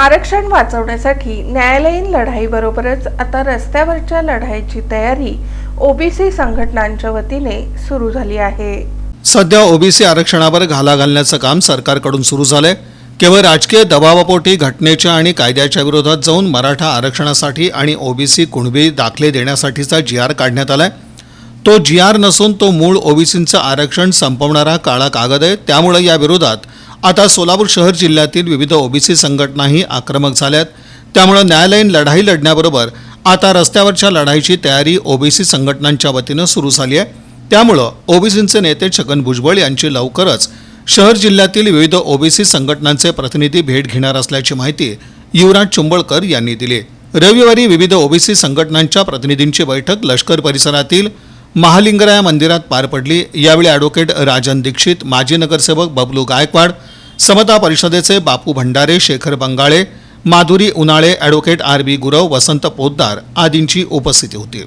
आरक्षण वाचवण्यासाठी न्यायालयीन लढाईबरोबरच आता रस्त्यावरच्या लढाईची तयारी ओबीसी संघटनांच्या वतीने सुरू झाली आहे. सध्या ओबीसी आरक्षणावर घाला घालण्याचं काम सरकारकडून सुरू झालंय. केवळ राजकीय दबावापोटी घटनेच्या आणि कायद्याच्या विरोधात जाऊन मराठा आरक्षणासाठी आणि ओबीसी कुणबी दाखले देण्यासाठीचा जी आर काढण्यात आलाय. तो जी आर नसून तो मूळ ओबीसींचं आरक्षण संपवणारा काळा कागद आहे. त्यामुळे या विरोधात आता सोलापूर शहर जिल्ह्यातील विविध ओबीसी संघटनाही आक्रमक झाल्यात. त्यामुळे न्यायालयीन लढाई लढण्याबरोबर आता रस्त्यावरच्या लढाईची तयारी ओबीसी संघटनांच्या वतीनं सुरू झाली आहे. त्यामुळं ओबीसींचे नेते छगन भुजबळ यांची लवकरच शहर जिल्ह्यातील विविध ओबीसी संघटनांचे प्रतिनिधी भेट घेणार असल्याची माहिती युवराज चुंबळकर यांनी दिली रविवारी विविध ओबीसी संघटनांच्या प्रतिनिधींची बैठक लष्कर परिसरातील महालिंगराया मंदिरात पार पडली. यावेळी ॲडव्होकेट राजन दीक्षित माजी नगरसेवक बबलू गायकवाड समता परिषदेचे Bapu Bhandare Shekhar Bangale Madhuri Unhale advocate R B Gurav Vasant Poddar आदींची उपस्थिती होती.